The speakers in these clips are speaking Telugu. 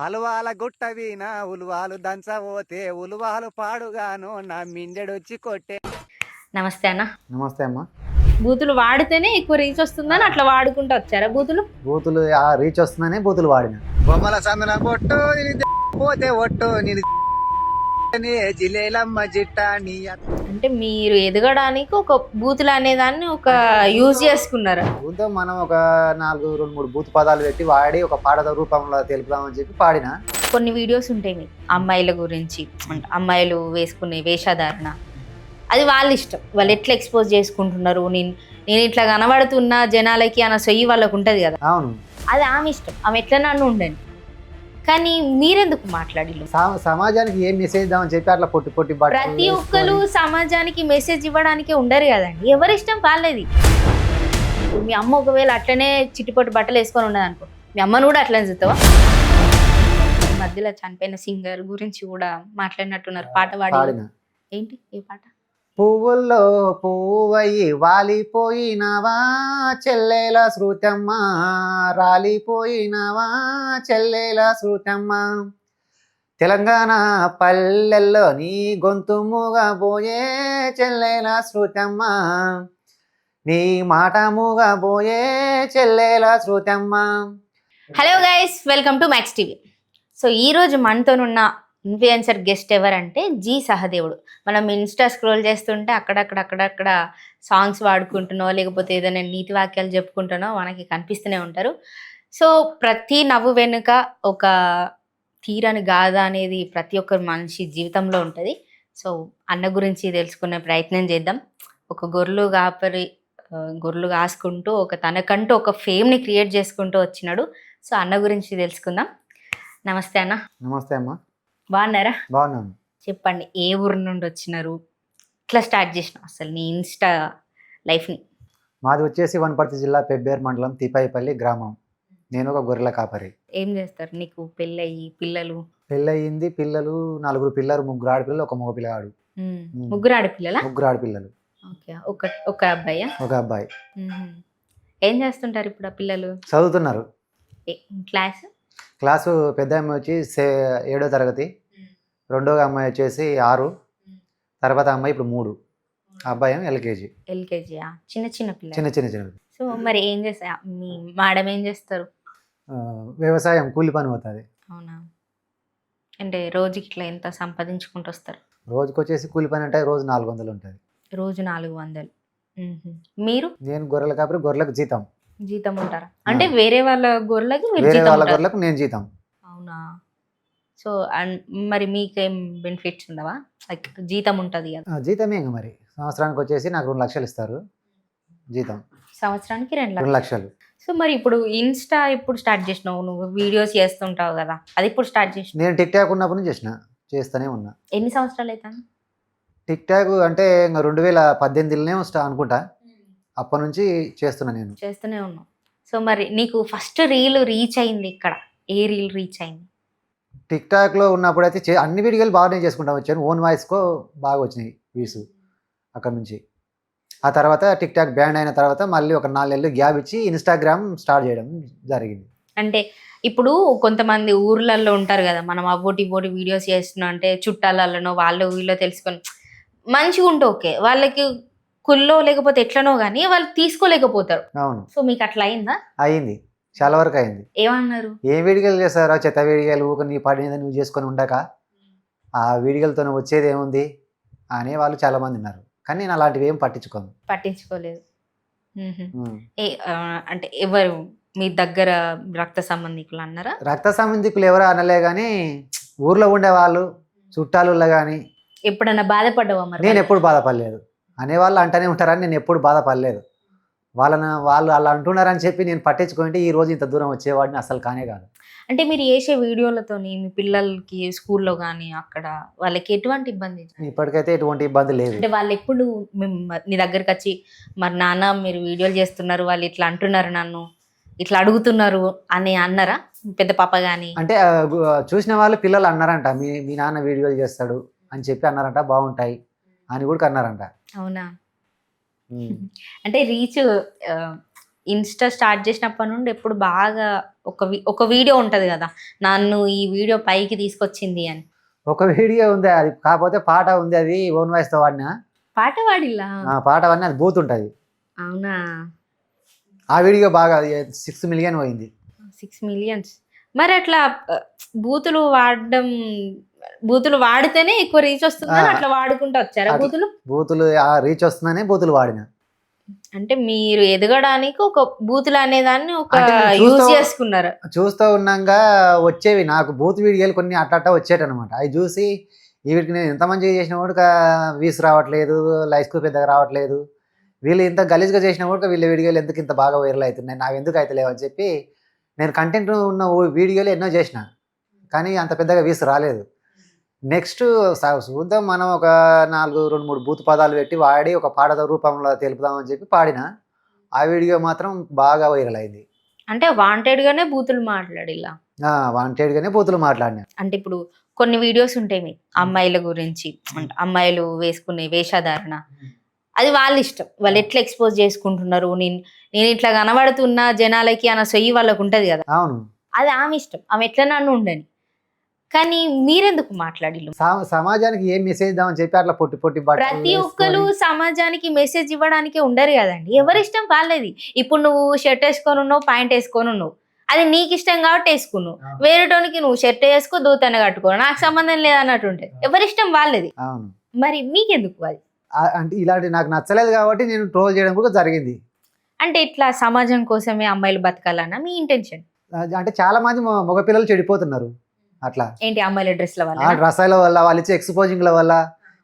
అలువాల గుట్ట వీణ ఉలువాలు దంచబోతే ఉలువాలు పాడుగాను నా మిండెడొచ్చి కొట్టే నమస్తే అన్న. నమస్తే అమ్మ. బూతులు వాడితేనే ఎక్కువ రీచ్ వస్తుందని అట్లా వాడుకుంటూ వచ్చారా బూతులు? బూతులు ఆ రీచ్ వస్తుందనే బూతులు వాడిన. బొమ్మల సందన పొట్టు పోతే ఒట్టు నేను అంటే మీరు ఎదగడానికి ఒక బూతులు అనేదాన్ని ఒక యూజ్ చేసుకున్నారు? బూతుతో మనం ఒక నాలుగు రెండు మూడు బూత్ పదాలు పెట్టి వాడి ఒక పాట రూపంలో తెలుపుదామని చెప్పి పాడిన. కొన్ని వీడియోస్ ఉంటాయి మీకు అమ్మాయిల గురించి అమ్మాయిలు వేసుకునే వేషధారణ. అది వాళ్ళ ఇష్టం. వాళ్ళు ఎట్లా ఎక్స్పోజ్ చేసుకుంటున్నారు? నేను నేను ఇట్లా కనబడుతున్న జనాలకి అన్న సొయ్యి వాళ్ళకు ఉంటుంది కదా. అవును. అది ఆమె ఇష్టం. ఆమె ఎట్లా నన్ను ఉండండి. కానీ మీరెందుకు మాట్లాడిల్లు? సమాజానికి ఏం మెసేజ్ ఇద్దామని చెప్పి అట్లా పొట్టి పొట్టి ప్రతి ఒక్కరు సమాజానికి మెసేజ్ ఇవ్వడానికి ఉండరు కదండి. ఎవరి ఇష్టం వాళ్ళది. మీ అమ్మ ఒకవేళ అట్లనే చిట్టుపట్టు బట్టలు వేసుకొని ఉన్నది అనుకో మీ అమ్మను కూడా అట్లనే చూస్తావా? మధ్యలో చనిపోయిన సింగర్ గురించి కూడా మాట్లాడినట్టున్నారు పాట పాడి ఏంటి? ఏ పాట? పువ్వుల్లో పువ్వయి వాలిపోయినవా చెల్లెల శృతమ్మ? రాలిపోయినవా చెల్లెల శృతమ్మ? తెలంగాణ పల్లెల్లో నీ గొంతు మూగబోయే చెల్లెల శృతమ్మ. నీ మాట మూగబోయే చెల్లెల శృతమ్మ. Hello guys welcome to Max TV so ఈరోజు మనతోనున్న ఇన్ఫ్లుయెన్సర్ గెస్ట్ ఎవరంటే జీ సహదేవుడు. మనం ఇన్స్టా స్క్రోల్ చేస్తుంటే అక్కడక్కడ అక్కడక్కడ సాంగ్స్ వాడుకుంటున్నో లేకపోతే ఏదైనా నీతి వాక్యాలు చెప్పుకుంటున్నో మనకి కనిపిస్తూనే ఉంటారు. సో ప్రతి నవ్వు వెనుక ఒక తీరని గాథ అనేది ప్రతి ఒక్కరు మనిషి జీవితంలో ఉంటుంది. సో అన్న గురించి తెలుసుకునే ప్రయత్నం చేద్దాం. ఒక గొర్రెలు కాపరి గొర్రెలు కాసుకుంటూ ఒక తనకంటూ ఒక ఫేమ్ని క్రియేట్ చేసుకుంటూ వచ్చినాడు. సో అన్న గురించి తెలుసుకుందాం. నమస్తే అన్న. నమస్తే అమ్మ. బాగున్నారా? బాగున్నాను చెప్పండి ఏ ఊరు నుండి వచ్చినారు? ఇట్లా స్టార్ట్ చేసినావు అసలు నీ ఇన్స్టా లైఫ్ని? మాది వచ్చేసి వనపర్తి జిల్లా పెబ్బేరు మండలం తిపాయిపల్లి గ్రామం. నేను ఒక గొర్రెల కాపరి. ఏం చేస్తారు నీకు? పెళ్ళయి పిల్లలు? పెళ్ళయింది పిల్లలు నలుగురు పిల్లలు ముగ్గురు ఆడపిల్లలు ఒక మగ పిల్లగాడు. ముగ్గురు ఆడపిల్లలా? ముగ్గురు ఆడపిల్లలు. ఓకే. ఒక ఒక అబ్బాయా? ఒక అబ్బాయి. ఏం చేస్తుంటారు ఇప్పుడు ఆ పిల్లలు? చదువుతున్నారు. క్లాస్? క్లాసు పెద్ద అమ్మాయి వచ్చి ఏడో తరగతి. రెండో అమ్మాయి వచ్చేసి ఆరు. తర్వాత అమ్మాయి ఇప్పుడు మూడు. అబ్బాయి ఎల్కేజీ. ఎల్కేజీయా చిన్న చిన్న పిల్లలు. చిన్న చిన్న చిన్న సో మరి ఏం చేస్తా మీ మేడం ఏం చేస్తారు? వ్యవసాయం కూలి పని అవుతుంది అవునా? అంటే రోజుకి ఇట్లా ఎంత సంపాదించుకుంటూ వస్తారు? రోజుకి వచ్చేసి కూలి పని అంటే రోజు నాలుగు వందలు ఉంటుంది. రోజు నాలుగు వందలు. మీరు? నేను గొర్రెల కాపరి గొర్రెలకు జీతం. జీతం ఉంటారా? అంటే వేరే వాళ్ళ గొర్రెలకి వేరే వాళ్ళ? గొర్రెలకు నేను జీతం. అవునా? సో అండ్ మరి మీకేం బెనిఫిట్స్ ఉండవా? లైక్ జీతం ఉంటుంది కదా. జీతమే ఇంక మరి. సంవత్సరానికి వచ్చేసి నాకు రెండు లక్షలు ఇస్తారు జీతం. సంవత్సరానికి రెండు లక్షలు. సో మరి ఇప్పుడు ఇన్స్టా ఇప్పుడు స్టార్ట్ చేసినావు? నువ్వు వీడియోస్ చేస్తుంటావు కదా. అది ఇప్పుడు స్టార్ట్ చేసినావు? నేను టిక్ టాక్ ఉన్నప్పటి నుంచి చేసిన. చేస్తూనే ఉన్నా. ఎన్ని సంవత్సరాలు అవుతాను టిక్ టాక్ అంటే ఇంకా రెండు వేల పద్దెనిమిదిలోనే స్టా అనుకుంటా. అప్పటి నుంచి చేస్తున్నా నేను. చేస్తూనే ఉన్నావు. సో మరి నీకు ఫస్ట్ రీల్ రీచ్ అయింది ఇక్కడ ఏ రీల్ రీచ్ అయింది? టిక్ టాక్లో ఉన్నప్పుడు అయితే అన్ని వీడియోలు బాగానే చేసుకుంటా వచ్చాను. ఓన్ వాయిస్కో బాగా వచ్చినాయి వ్యూస్ అక్కడ నుంచి. ఆ తర్వాత టిక్ టాక్ బ్యాండ్ అయిన తర్వాత మళ్ళీ ఒక నాలుగేళ్ళు గ్యాప్ ఇచ్చి ఇన్స్టాగ్రామ్ స్టార్ట్ చేయడం జరిగింది. అంటే ఇప్పుడు కొంతమంది ఊర్లలో ఉంటారు కదా మనం అవ్వటి ఇవ్వటి వీడియోస్ చేస్తున్నాం అంటే చుట్టాలలోనో వాళ్ళు వీళ్ళు తెలుసుకొని మంచిగా ఉంటే ఓకే. వాళ్ళకి కుల్లో లేకపోతే ఎట్లనో కానీ వాళ్ళు తీసుకోలేకపోతారు. అవును. సో మీకు అట్లా అయిందా? అయింది. చాలా వరకు అయింది. ఏమన్నారు? ఏ వీడియోలు చేస్తారో చెత్త వీడియోలు ఊక నీ పడినది నువ్వు చేసుకొని ఉండక ఆ వీడియోలతో వచ్చేది ఏముంది? అనే వాళ్ళు చాలా మంది ఉన్నారు. కానీ నేను అలాంటివి ఏం పట్టించుకోను. పట్టించుకోలేదు. అంటే ఎవరు మీ దగ్గర రక్త సంబంధికులు అన్నారా? రక్త సంబంధికులు ఎవరు అనలే కానీ ఊర్లో ఉండే వాళ్ళు చుట్టాలు కానీ ఎప్పుడన్నా బాధపడ్డావా మరి? నేను ఎప్పుడు బాధపడలేదు. అనేవాళ్ళు అంటూనే ఉంటారని నేను ఎప్పుడు బాధపడలేదు. వాళ్ళని వాళ్ళు అలా అంటున్నారని చెప్పి నేను పట్టించుకుంటే ఈ రోజు ఇంత దూరం వచ్చేవాడిని అసలు కానే కాదు. అంటే మీరు చేసే వీడియోలతోని మీ పిల్లలకి స్కూల్లో కానీ అక్కడ వాళ్ళకి ఎటువంటి ఇబ్బంది ఇప్పటికైతే ఎటువంటి ఇబ్బంది లేదు. అంటే వాళ్ళు ఎప్పుడు నీ దగ్గరికి వచ్చి మరి నాన్న మీరు వీడియోలు చేస్తున్నారు వాళ్ళు ఇట్లా అంటున్నారు నన్ను ఇట్లా అడుగుతున్నారు అని అన్నారా? పెద్ద పాప కానీ అంటే చూసిన వాళ్ళు పిల్లలు అన్నారంట మీ మీ నాన్న వీడియోలు చేస్తాడు అని చెప్పి అన్నారంట బాగుంటాయి అని కూడా అన్నారంట. అవునా. అంటే రీచ్ ఇన్స్టా స్టార్ట్ చేసినప్పటి నుండి ఎప్పుడు బాగా ఒక ఒక వీడియో ఉంటది కదా నన్ను ఈ వీడియో పైకి తీసుకొచ్చింది అని. ఒక వీడియో ఉంది అది కాకపోతే పాట ఉంది అది ఓన్ వాయిస్తో వాడిన. పాట పాడిలా ఆ పాట వాడిన అది బూత్ ఉంటుంది. అవునా? ఆ వీడియో బాగా సిక్స్ మిలియన్ పోయింది. Six millions. మరి అట్లా బూతులు వాడడం బూతులు వాడితేనే ఎక్కువ రీచ్ వస్తుందని ఆ. అట్లా వాడుకుంటూ వచ్చారా. బూతులు? బూతులు ఆ రీచ్ వస్తుందనే బూతులు వాడిన. అంటే మీరు ఎదగడానికి ఒక బూతులు అనేదాన్ని ఒక అంటే నేను యూజ్ చేసుకున్నారు? చూస్తూ ఉన్నాగా వచ్చేవి. నాకు బూత్ వీడియోలు కొన్ని అట్లా అట్లా వచ్చేటనమాట అవి చూసి వీటికి నేను ఎంత మంచిగా చేసినా కూడా వీస్ రావట్లేదు లైఫ్ పెద్దగా రావట్లేదు. వీళ్ళు ఇంత గలీజ్గా చేసినా కూడా వీళ్ళ వీడియోలు ఎందుకు ఇంత బాగా వైరల్ అవుతున్నాయి? నాకు ఎందుకు అవుతలేవు అని చెప్పి నేను కంటెంట్ ఉన్న వీడియోలు ఎన్నో చేసిన. కానీ అంత పెద్దగా వీస్ రాలేదు. నెక్స్ట్ చూద్దాం మనం ఒక నాలుగు రెండు మూడు బూత్ పదాలు పెట్టి వాడి ఒక పాట రూపంలో తెలుపుదామని చెప్పి పాడిన. ఆ వీడియో మాత్రం బాగా వైరల్ అయింది. అంటే వాంటెడ్ గానే బూతులు మాట్లాడి ఇలా. వాంటెడ్గానే బూతులు మాట్లాడినా. అంటే ఇప్పుడు కొన్ని వీడియోస్ ఉంటాయి అమ్మాయిల గురించి అమ్మాయిలు వేసుకునే వేషధారణ. అది వాళ్ళ ఇష్టం. వాళ్ళు ఎట్లా ఎక్స్పోజ్ చేసుకుంటున్నారు? నేను నేను ఇట్లా కనబడుతున్న జనాలకి అన్న సొయ్యి వాళ్ళకు ఉంటది కదా. అవును. అది ఆమె ఇష్టం. ఆమె ఎట్లా నన్ను ఉండని. కానీ మీరెందుకు మాట్లాడిల్లు? సా- సమాజానికి ఏం మెసేజ్ ఇద్దామని చెప్పి అట్లా పొట్టి పొట్టి ప్రతి ఒక్కరు సమాజానికి మెసేజ్ ఇవ్వడానికి ఉండరు కదండి. ఎవరి ఇష్టం వాళ్ళది. ఇప్పుడు నువ్వు షర్ట్ వేసుకొని ఉన్నావు పాయింట్ వేసుకొని ఉన్నావు. అది నీకు ఇష్టం కాబట్టి వేసుకున్నావు. వేరేటోనికి నువ్వు షర్ట్ వేసుకో దూతన కట్టుకో నాకు సంబంధం లేదన్నట్టు ఉంటుంది ఎవరి ఇష్టం వాళ్ళది. మరి మీకెందుకు అది? అంటే ఇలాంటి నాకు నచ్చలేదు కాబట్టి నేను ట్రోల్ చేయడం కూడా జరిగింది. అంటే ఇట్లా సమాజం కోసమే అమ్మాయిలు బతకాలన్నా మీ ఇంటెన్షన్ అంటే చాలా మంది మగపిల్లలు చెడిపోతున్నారు. అట్లా. ఏంటి అమ్మాయిల డ్రెస్ల వల్ల? రసాయల వల్ల వాళ్ళు ఇచ్చే ఎక్స్పోజింగ్ల వల్ల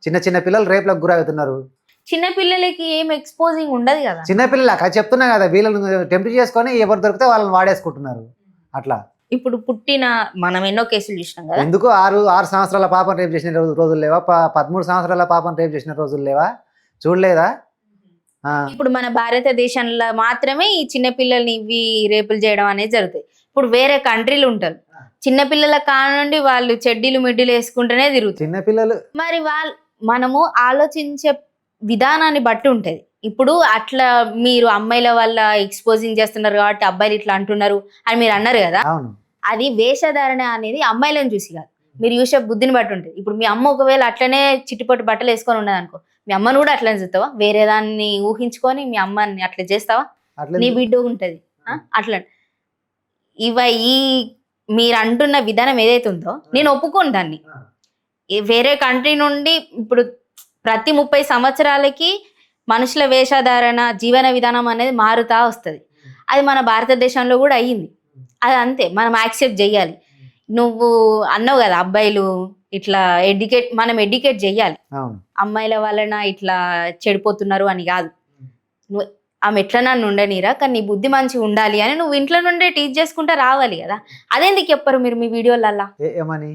చిన్న చిన్న పిల్లలు రేపులకు గురవుతున్నారు. చిన్న పిల్లలకి ఏం ఎక్స్పోజింగ్ ఉండదు కదా? చిన్న పిల్లలు అక్కడ చెప్తున్నా కదా వీళ్ళని టెంప్ట్ చేసుకొని ఎవరు దొరికితే వాళ్ళని వాడేసుకుంటున్నారు. అట్లా. ఇప్పుడు పుట్టిన మనం ఎన్నో కేసులు చూసినాం కదా? ఎందుకు ఆరు ఆరు సంవత్సరాల పాపను రేపు చేసిన రోజు- రోజులు లేవా? పదమూడు సంవత్సరాల పాపను రేపు చేసిన రోజులు లేవా? చూడలేదా? ఇప్పుడు మన భారతదేశంలో మాత్రమే ఈ చిన్న పిల్లల్ని ఇవి రేపులు చేయడం అనేది జరుగుతాయి. ఇప్పుడు వేరే కంట్రీలు ఉంటారు. చిన్న పిల్లల కానుండి వాళ్ళు చెడ్డీలు మిడ్డీలు వేసుకుంటూనే తిరుగుతారు. చిన్న పిల్లలు మరి వాళ్ళు మనము ఆలోచించే విధానాన్ని బట్టి ఉంటది. ఇప్పుడు అట్లా మీరు అమ్మాయిల వల్ల ఎక్స్పోజింగ్ చేస్తున్నారు కాబట్టి అబ్బాయిలు ఇట్లా అంటున్నారు అని మీరు అన్నారు కదా అది వేషధారణ అనేది అమ్మాయిలను చూసి కాదు. మీరు చూసే బుద్ధిని బట్టి ఉంటుంది. ఇప్పుడు మీ అమ్మ ఒకవేళ అట్లనే చిట్టుపట్టు బట్టలు వేసుకొని ఉన్నది అనుకో మీ అమ్మను కూడా అట్లనే చూస్తావా? వేరే దాన్ని ఊహించుకొని మీ అమ్మని అట్లా చేస్తావా? నీ బిడ్డ ఉంటది? అట్లా. ఇవ ఈ మీరు అంటున్న విధానం ఏదైతే ఉందో నేను ఒప్పుకోను దాన్ని. వేరే కంట్రీ నుండి ఇప్పుడు ప్రతి ముప్పై సంవత్సరాలకి మనుషుల వేషధారణ జీవన విధానం అనేది మారుతా వస్తుంది. అది మన భారతదేశంలో కూడా అయ్యింది. అది అంతే మనం యాక్సెప్ట్ చేయాలి నువ్వు అన్నావు కదా అబ్బాయిలు ఇట్లా ఎడ్యుకేట్ మనం ఎడ్యుకేట్ చెయ్యాలి అవును. అమ్మాయిల వలన ఇట్లా చెడిపోతున్నారు అని కాదు. నువ్వు ఆమె ఎట్లా నన్ను ఉండనీరా? కానీ నీ బుద్ధి మంచిగా ఉండాలి అని నువ్వు ఇంట్లో నుండే టీచ్ చేసుకుంటా రావాలి కదా. అదేందుకు చెప్పరు మీరు మీ వీడియోలల్లా? ఏమని?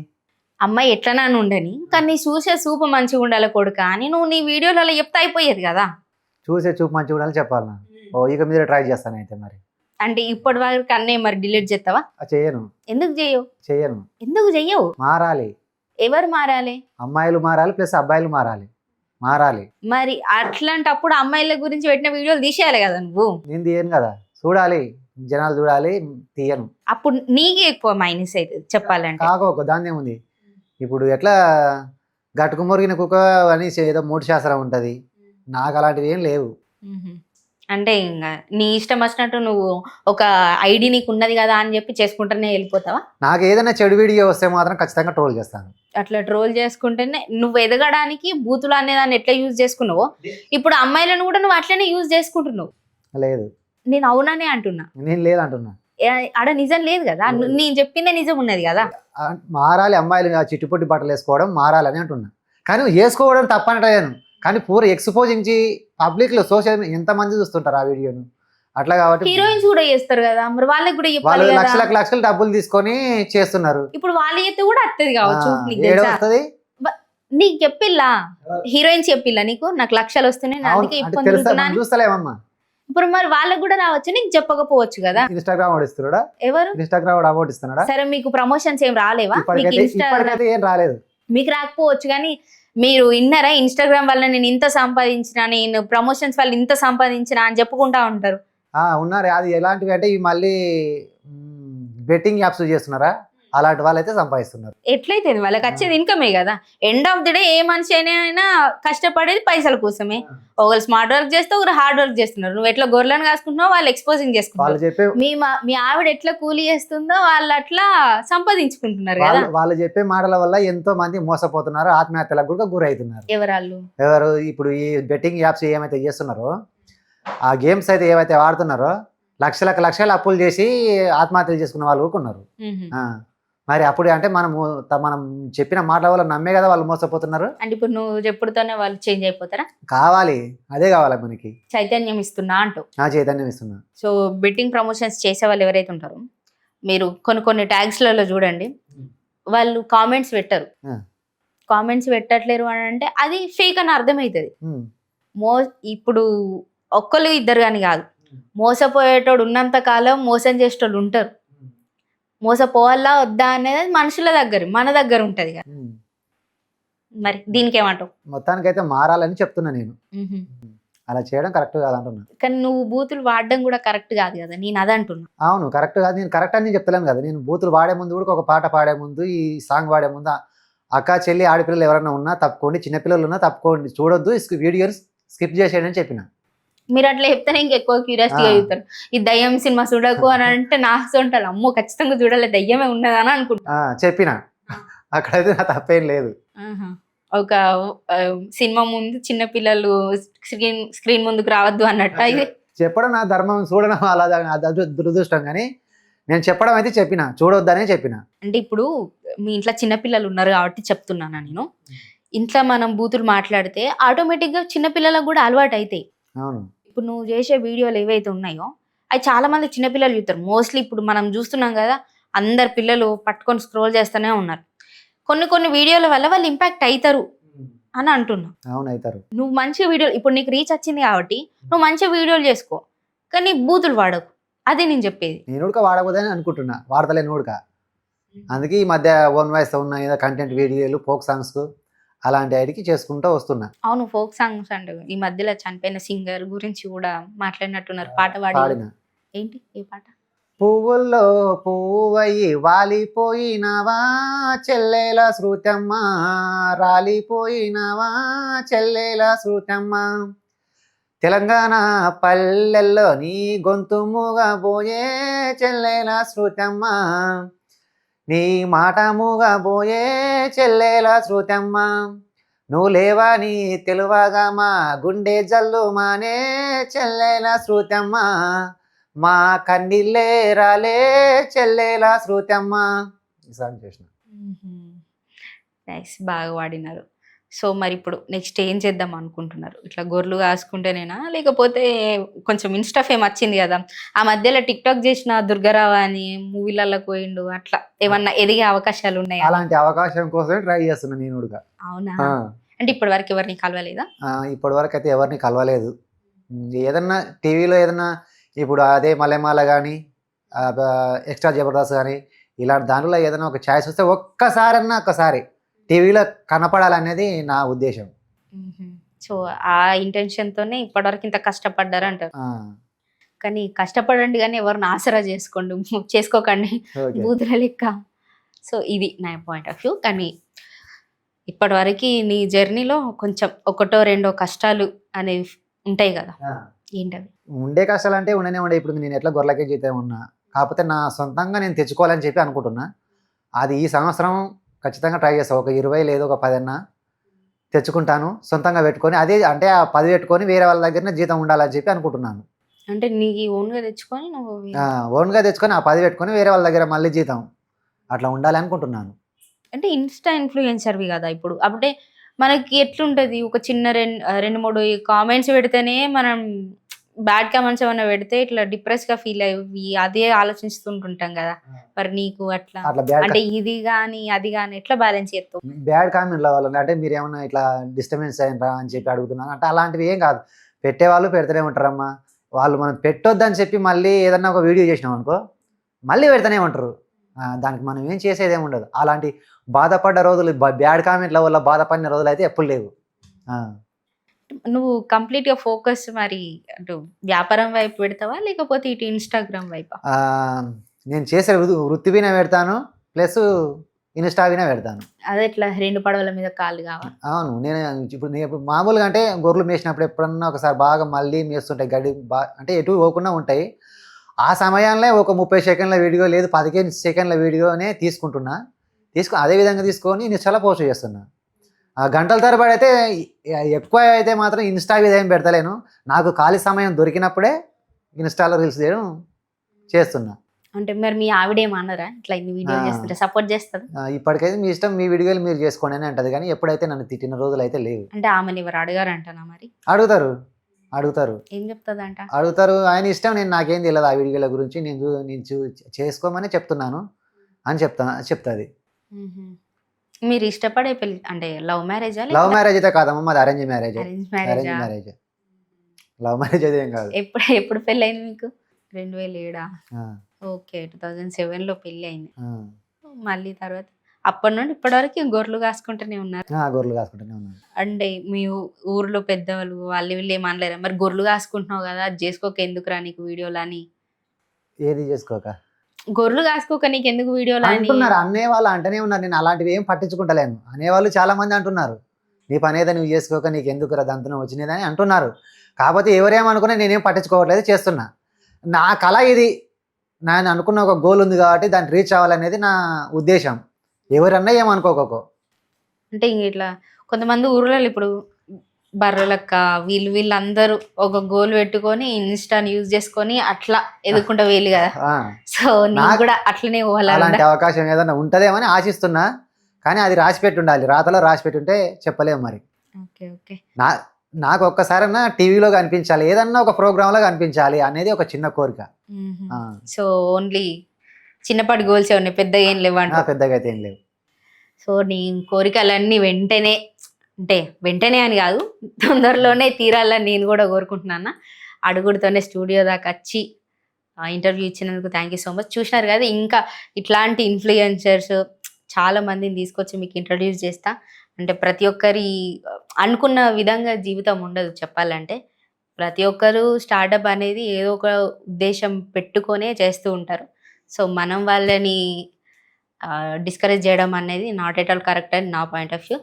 అమ్మాయి ఎట్లా నన్ను ఉండని? కానీ నీ చూసే సూపు మంచిగా ఉండాలి కొడుక అని నువ్వు నీ వీడియోలలో చెప్తే అయిపోయేది కదా. చూసే చూపు మంచిగా ఉండాలి చెప్పాలి. ఓ ఇక మీద ట్రై చేస్తాను అయితే మరి. అంటే ఇప్పటి వరకు అన్నీ మరి డిలీట్ చేస్తావా? చేయను. ఎందుకు చెయ్యవు చేయను. ఎందుకు చెయ్యవు మారాలి. ఎవరు మారాలి? అమ్మాయిలు మారాలి ప్లస్ అబ్బాయిలు మారాలి. మారాలి. మరి అట్లాంటప్పుడు అమ్మాయిల గురించి పెట్టిన వీడియోలు తీసేయాలి కదా నువ్వు? నేను తీయను కదా. చూడాలి. జనాలు చూడాలి తీయను. అప్పుడు నీకే ఎక్కువ మైనస్ అవుతుంది చెప్పాలంటే. ఒక దాన్ని ఏముంది ఇప్పుడు ఎట్లా గట్టుకు మురిగిన కుక్క అని ఏదో మూడు శాస్త్రం ఉంటుంది. నాకు అలాంటివి ఏం లేవు. అంటే ఇంకా నీ ఇష్టం వచ్చినట్టు నువ్వు ఒక ఐడి నీకు ఉన్నది కదా అని చెప్పి చేసుకుంటూనే వెళ్ళిపోతావా? నాకు ఏదైనా చెడు వీడియో వస్తే మాత్రం ఖచ్చితంగా ట్రోల్ చేస్తాను. అట్లా ట్రోల్ చేసుకుంటేనే నువ్వు ఎదగడానికి బూతులు అనే దాన్ని ఎట్లా యూజ్ చేసుకున్నావో? ఇప్పుడు అమ్మాయిలను కూడా నువ్వు అట్లనే యూజ్ చేసుకుంటున్నావు. లేదు. నేను అవుననే అంటున్నా. నేను లేదంటున్నా. ఏ- ఆడ నిజం లేదు కదా. నేను చెప్పిందే నిజం ఉన్నది కదా. మారాలి అమ్మాయిలు చిట్టుపొట్టి బట్టలు వేసుకోవడం మారాలని అంటున్నా. కానీ వేసుకోవడం తప్పనట్లేను కానీ పూర ఎక్స్పోజింగ్ పబ్లిక్లో సోషల్ ఎంత మంది చూస్తుంటారు ఆ వీడియోను? అట్లా కాబట్టి హీరోయిన్స్ కూడా చేస్తారు కదా మరి వాళ్ళకి కూడా వాళ్ళు లక్షలకు లక్షలు డబ్బులు తీసుకొని చేస్తున్నారు. ఇప్పుడు వాళ్ళు చేస్తే కూడా అత్తది కావచ్చు నీకు చెప్పిల్లా? హీరోయిన్స్ చెప్పిల్లా నీకు? నాకు లక్షలు వస్తున్నాయి అందుకే అని. చూస్తలేమమ్మా. ఇప్పుడు మరి వాళ్ళకు కూడా రావచ్చు నీకు చెప్పకపోవచ్చు కదా. ఇన్స్టాగ్రామ్ వాడు ఇస్తున్నాడా? ఎవరు? ఇన్స్టాగ్రామ్ అమౌంట్ ఇస్తున్నాడా? సరే మీకు ప్రమోషన్స్ ఏం రాలేవా? ఇన్స్టాగ్రామ్ ఇప్పటికైతే ఏం రాలేదు. మీకు రాకపోవచ్చు కానీ మీరు ఇన్నరా ఇన్స్టాగ్రామ్ వల్ల నేను ఇంత సంపాదించిన నేను ప్రమోషన్స్ వల్ల ఇంత సంపాదించిన అని చెప్పుకుంటా ఉంటారు. ఉన్నారు. అది ఎలాంటివి అంటే ఇవి మళ్ళీ బెట్టింగ్ యాప్స్ చేస్తున్నారా? అలాంటి వాళ్ళైతే సంపాదిస్తున్నారు. ఎట్లయితే వాళ్ళకి వచ్చేది ఇన్కమే కదా. ఎండ్ ఆఫ్ ది డే ఏ మనిషి అయినా కష్టపడేది పైసల కోసమే. ఒకరు స్మార్ట్ వర్క్ చేస్తే ఒకరు హార్డ్ వర్క్ చేస్తున్నారు. నువ్వు ఎట్లా గొర్రెలను కాసుకుంటున్నావు వాళ్ళు ఎక్స్పోజింగ్ చేసుకుంటారు చెప్పే మీ మా- ఆవిడ ఎట్లా కూలీ చేస్తుందో వాళ్ళు అట్లా సంపాదించుకుంటున్నారు కదా. వాళ్ళు చెప్పే మాటల వల్ల ఎంతో మంది మోసపోతున్నారు ఆత్మహత్యలకు కూడా గురవుతున్నారు. ఎవరాళ్ళు? ఎవరు ఇప్పుడు ఈ బెట్టింగ్ యాప్స్ ఏమైతే చేస్తున్నారో ఆ గేమ్స్ అయితే ఏవైతే ఆడుతున్నారో లక్షలకు లక్షలు అప్పులు చేసి ఆత్మహత్యలు చేసుకున్న వాళ్ళు కూడా ఉన్నారు. మ్మ్. ఆ, మరి అప్పుడు అంటే మనం త- మనం చెప్పిన మాటల వల్ల నమ్మే కదా వాళ్ళు మోసపోతున్నారు? అంటే ఇప్పుడు నువ్వు చెప్పుడుతోనే వాళ్ళు చేంజ్ అయిపోతారా? కావాలి. అదే కావాలి మనకి. చైతన్యం ఇస్తున్నా అంటూ. నా చైతన్యం ఇస్తున్నా. సో బెట్టింగ్ ప్రమోషన్స్ చేసే వాళ్ళు ఎవరైతే ఉంటారో మీరు కొన్ని కొన్ని ట్యాగ్స్లలో చూడండి. వాళ్ళు కామెంట్స్ పెట్టరు. ఆ. కామెంట్స్ పెట్టట్లేరు అని అంటే అది ఫేక్ అని అర్థమవుతుంది మో ఇప్పుడు ఒక్కరు ఇద్దరు కానీ కాదు. మోసపోయేటోడు ఉన్నంత కాలం మోసం చేసేటోళ్ళు ఉంటారు. మోసపోవాలా వద్దా అనేది మనుషుల దగ్గర మన దగ్గర ఉంటది కదా. మరి దీనికి ఏమంటావు మొత్తానికైతే మారాలని చెప్తున్నా నేను. అలా చేయడం కరెక్ట్ కాదంటున్నా. కానీ నువ్వు బూతులు వాడడం కూడా కరెక్ట్ కాదు కదా నేను అదంటున్నా అవును కరెక్ట్ కాదు. నేను కరెక్ట్ అని నేను చెప్తలేను కదా. నేను బూతులు వాడే ముందు కూడా ఒక పాట పాడే ముందు ఈ సాంగ్ పాడే ముందు అక్క చెల్లి ఆడపిల్లలు ఎవరైనా ఉన్నా తప్పుకోండి చిన్నపిల్లలు ఉన్నా తప్పుకోండి చూడొద్దు వీడియోని స్కిప్ చేసేయండి అని చెప్పిన. మీరు అట్లా చెప్తేనే ఇంకెక్కువ క్యూరియాసిటీ. అవుతారు ఈ దయ్యం సినిమా చూడకు అని అంటే నాకు ఉంటారు అమ్మో ఖచ్చితంగా చూడాలి దయ్యమే ఉన్నదని అనుకుంటా. ఆ, చెప్పిన. అక్కడైతే నా తప్పేం లేదు. ఆహా. ఒక సినిమా ముందు చిన్న పిల్లలు స్క్రీన్ స్క్రీన్ ముందుకు రావద్దు అన్నట్టు. ఇది చెప్పడం నా ధర్మం చూడడం అలా దురదృష్టం. కానీ నేను చెప్పడం అయితే చెప్పిన. చూడొద్దనే చెప్పిన. అంటే ఇప్పుడు మీ ఇంట్లో చిన్న పిల్లలు ఉన్నారు కాబట్టి చెప్తున్నాను నేను? ఇంట్లో మనం బూతులు మాట్లాడితే ఆటోమేటిక్గా చిన్న పిల్లలకు కూడా అలవాటు అవుతాయి అవును. ఇప్పుడు నువ్వు చేసే వీడియోలు ఏవైతే ఉన్నాయో అవి చాలా మంది చిన్నపిల్లలు చూస్తారు మోస్ట్లీ ఇప్పుడు మనం చూస్తున్నాం కదా అందరు పిల్లలు పట్టుకొని స్క్రోల్ చేస్తూనే ఉన్నారు. కొన్ని కొన్ని వీడియోల వల్ల వాళ్ళు ఇంపాక్ట్ అవుతారు అని అంటున్నా. అవును అవుతారు నువ్వు మంచి వీడియోలు ఇప్పుడు నీకు రీచ్ వచ్చింది కాబట్టి నువ్వు మంచి వీడియోలు చేసుకో కానీ బూతులు వాడకు. అది నేను చెప్పేది. నేను ఉడక వాడకూడదని అనుకుంటున్నా. వాడతలేను ఉడక. అందుకే ఈ మధ్య ఓన్ వాయిస్ ఉన్న కంటెంట్ వీడియోలు ఫోక్ సాంగ్స్ అలాంటి వాటికి చేసుకుంటూ వస్తున్నా. అవును ఫోక్ సాంగ్స్ అంటే ఈ మధ్యలో చనిపోయిన సింగర్ గురించి కూడా మాట్లాడినట్టున్నారు పాట పాడి. పాడిన? ఏంటి? ఏ పాట? పువ్వుల్లో పువ్వయి వాలిపోయినవా చెల్లెల శృతమ్మ? రాలిపోయినవా చెల్లెల శృతమ్మ? తెలంగాణ పల్లెల్లో నీ గొంతు మూగబోయే చెల్లెల శృతమ్మ? నీ మాట మూగబోయే చెల్లెల శృతమ్మ నువ్వు లేవా నీ తెలువగా మా గుండె జల్లు మానే చెల్లెల శృతమ్మ మా కన్నీళ్ళే రాలే చెల్లెలా శృతమ్మ సాంగ్ చేసిన. బాగా వాడినారు సో మరి ఇప్పుడు నెక్స్ట్ ఏం చేద్దాం అనుకుంటున్నారు? ఇట్లా గొర్రెలు కాసుకుంటేనేనా? లేకపోతే కొంచెం ఇన్స్టా ఫేమ్ వచ్చింది కదా? ఆ మధ్యలో టిక్ టాక్ చేసిన దుర్గారావు అని మూవీలలో పోయిండు అట్లా ఏమన్నా ఎదిగే అవకాశాలు ఉన్నాయా? అలాంటి అవకాశం కోసమే ట్రై చేస్తున్నా నేను అవునా? అంటే ఇప్పటి వరకు ఎవరిని కలవలేదా? ఇప్పటి వరకు అయితే ఎవరిని కలవలేదు. ఏదన్నా టీవీలో ఏదన్నా ఇప్పుడు అదే మలైమాల కానీ ఎక్స్ట్రా జబర్దస్త్ కానీ ఇలాంటి దాంట్లో ఏదైనా ఒక ఛాయిస్ వస్తే ఒక్కసారన్నా ఒక్కసారి. టీవీలో కనపడాలనేది నా ఉద్దేశం. సో ఆ ఇంటెన్షన్ తోనే ఇప్పటివరకు ఇంత కష్టపడ్డారు అంటారు. కానీ కష్టపడండి కానీ ఎవరిని ఆసరా చేసుకోండి చేసుకోకండి. బూతుల లెక్క. సో ఇది నా పాయింట్ ఆఫ్ వ్యూ కానీ ఇప్పటివరకు నీ జర్నీలో కొంచెం ఒకటో రెండో కష్టాలు అనేవి ఉంటాయి కదా. ఏంటవి? ఉండే కష్టాలు అంటే ఉండనే ఉండే. ఇప్పుడు నేను ఎట్లా గొర్రెలకే జీతం ఉన్నా కాకపోతే నా సొంతంగా నేను తెచ్చుకోవాలని చెప్పి అనుకుంటున్నా. అది ఈ సంవత్సరం ఖచ్చితంగా ట్రై చేస్తాను ఒక ఇరవై లేదు ఒక పదన్నా తెచ్చుకుంటాను సొంతంగా పెట్టుకొని అదే అంటే ఆ పది పెట్టుకొని వేరే వాళ్ళ దగ్గర జీతం ఉండాలని చెప్పి అనుకుంటున్నాను. అంటే నీకు ఓన్గా తెచ్చుకొని నువ్వు ఆ, ఓన్గా తెచ్చుకొని ఆ పది పెట్టుకొని వేరే వాళ్ళ దగ్గర మళ్ళీ జీతం అట్లా ఉండాలి అనుకుంటున్నాను. అంటే ఇన్స్టా ఇన్ఫ్లుయెన్సర్వి కదా ఇప్పుడు. అప్పుడే మనకి ఎట్లుంటది? ఒక చిన్న రెండు రెండు మూడు కామెంట్స్ పెడితేనే మనం బ్యాడ్ కామెంట్స్ ఏమైనా పెడితే ఇట్లా డిప్రెస్గా ఫీల్ అయ్యి అదే ఆలోచిస్తుంటుంటాం కదా. మరి నీకు అట్లా అంటే ఇది గాని అది గాని ఎట్లా బ్యాలెన్స్ చేస్తావు? బ్యాడ్ కామెంట్ల వాళ్ళని అంటే మీరు ఏమన్నా ఇట్లా డిస్టర్బెన్స్ అయినరా అని చెప్పి అడుగుతున్నాను అంటే అలాంటివి ఏం కాదు. పెట్టేవాళ్ళు పెడుతూనే ఉంటారమ్మా. వాళ్ళు మనం పెట్టొద్దని చెప్పి మళ్ళీ ఏదన్నా ఒక వీడియో చేసినాం అనుకో మళ్ళీ పెడతానే ఉంటారు. దానికి మనం ఏం చేసేది ఏమి ఉండదు. అలాంటి బాధపడ్డ రోజులు బ్యాడ్ కామెంట్ల వల్ల బాధపడిన రోజులు అయితే ఎప్పుడు లేవు. నువ్వు కంప్లీట్గా ఫోకస్ మరి అటు వ్యాపారం వైపు పెడతావా? లేకపోతే ఇటు ఇన్స్టాగ్రామ్ వైపా? నేను చేసే వృత్తి విన పెడతాను ప్లస్ ఇన్స్టా విన పెడతాను. అదే ఇట్లా రెండు పడవల మీద కాళ్ళు కావాలి అవును నేను ఇప్పుడు నేను ఇప్పుడు మామూలుగా అంటే గొర్రెలు మేసినప్పుడు ఎప్పుడన్నా ఒకసారి బాగా మళ్ళీ మేస్తుంటాయి గడ్డి బా అంటే ఎటు పోకుండా ఉంటాయి. ఆ సమయంలో ఒక ముప్పై సెకండ్ల వీడియో లేదు పదిహేను సెకండ్ల వీడియోనే తీసుకుంటున్నా. తీసుకు అదే విధంగా తీసుకొని ఇన్స్టాలో పోస్ట్ చేస్తున్నా. ఆ గంటల తరబడి అయితే ఎక్కువ అయితే మాత్రం ఇన్స్టా విధంగా పెడతలేను. నాకు ఖాళీ సమయం దొరికినప్పుడే ఇన్స్టాలో రీల్స్ చేయడం చేస్తున్నా. అంటే మరి మీ ఆవిడేమన్నారా ఇట్లా ఇన్ని వీడియోలు ఆ. చేస్తుంటే సపోర్ట్ చేస్తుంది? ఆ, ఇప్పటికైతే మీ ఇష్టం మీ వీడియోలు మీరు చేసుకోండి అని అంటది. కానీ ఎప్పుడైతే నన్ను తిట్టిన రోజులు అయితే లేవు. అంటే ఆమెను ఎవరు అడగారు అంటనా మరి? అడుగుతారు. అడుగుతారు. ఏం చెప్తుందంట? అడుగుతారు. ఆయన ఇష్టం నేను నాకేం తెలియదు ఆ వీడియోల గురించి. నేను నేను చేసుకోమని చెప్తున్నాను అని చెప్తా చెప్తాది. మీరు ఇష్టపడే పెళ్ళి అంటే లవ్ మ్యారేజా లవ్ మ్యారేజ్ అయితే కాదమ్మా మాది అరేంజ్ మ్యారేజ్ అరేంజ్ మ్యారేజా లవ్ మ్యారేజ్ అయితే ఏం కాదు. ఎప్పుడు ఎప్పుడు పెళ్ళి అయింది మీకు? రెండు వేల ఏడా ఓకే టూ థౌజండ్ సెవెన్లో పెళ్ళి అయింది. మళ్ళీ తర్వాత అప్పటి నుండి ఇప్పటి వరకు గొర్రెలు కాసుకుంటూనే ఉన్నారు. గొర్రెలు కాసుకుంటూనే ఉన్నాను అంటే మీ ఊర్లో పెద్దవాళ్ళు వాళ్ళు వీళ్ళు ఏమనలేరా మరి గొర్రెలు కాసుకుంటున్నావు కదా అది చేసుకోక ఎందుకురా నీకు వీడియోలు అని? ఏది చేసుకోక? గొర్రెలు కాసుకోక నీకు ఎందుకు వీడియోలు అంటున్నారు. అనే వాళ్ళు అంటనే ఉన్నారు. నేను అలాంటివి ఏం పట్టించుకుంటలేను. అనేవాళ్ళు చాలా మంది అంటున్నారు. నీ పని ఏదో నువ్వు చేసుకోక నీకు ఎందుకు దంతనం వచ్చినదని అంటున్నారు. కాకపోతే ఎవరేమనుకున్నా నేనేం పట్టించుకోవట్లేదు చేస్తున్నా. నా కళ ఇది. నేను అనుకున్న ఒక గోల్ ఉంది కాబట్టి దాన్ని రీచ్ అవ్వాలనేది నా ఉద్దేశం. ఎవరన్నా ఏమనుకోకో అంటే ఇంక ఇట్లా కొంతమంది ఊర్లలో ఇప్పుడు బర్రెలక్క వీళ్ళు వీళ్ళందరూ ఒక గోల్ పెట్టుకొని ఇన్స్టాని యూజ్ చేసుకొని అట్లా ఎదుర్కొంటా వీళ్ళు కదా. సో నీకు కూడా అట్లనే అలాంటి అవకాశం ఏదైనా ఉంటుందేమని ఆశిస్తున్నా. కానీ అది రాసి పెట్టి ఉండాలి రాతలో రాసి పెట్టి ఉంటే చెప్పలేము మరి. Okay okay. నా నాకు ఒక్కసారన్నా టీవీలో కనిపించాలి. ఏదన్నా ఒక ప్రోగ్రాంలో కనిపించాలి అనేది ఒక చిన్న కోరిక. సో ఓన్లీ చిన్నపాటి గోల్స్ ఉన్నాయి పెద్ద ఏం ఆ, లేవంట పెద్దగా అయితే ఏం లేవు. సో నీ కోరికలన్నీ వెంటనే అంటే వెంటనే అని కాదు తొందరలోనే తీరాలని నేను కూడా కోరుకుంటున్నాను అడుగుడుతోనే స్టూడియో దాకా వచ్చి ఇంటర్వ్యూ ఇచ్చినందుకు థ్యాంక్ యూ సో మచ్ చూసినారు కదా ఇంకా ఇట్లాంటి ఇన్ఫ్లుయెన్సర్స్ చాలా మందిని తీసుకొచ్చి మీకు ఇంట్రడ్యూస్ చేస్తా. అంటే ప్రతి ఒక్కరి అనుకున్న విధంగా జీవితం ఉండదు చెప్పాలంటే. ప్రతి ఒక్కరు స్టార్టప్ అనేది ఏదో ఒక ఉద్దేశం పెట్టుకొనే చేస్తూ ఉంటారు. సో మనం వాళ్ళని డిస్కరేజ్ చేయడం అనేది నాట్ ఎట్ ఆల్ కరెక్ట్ అని నా పాయింట్ ఆఫ్ వ్యూ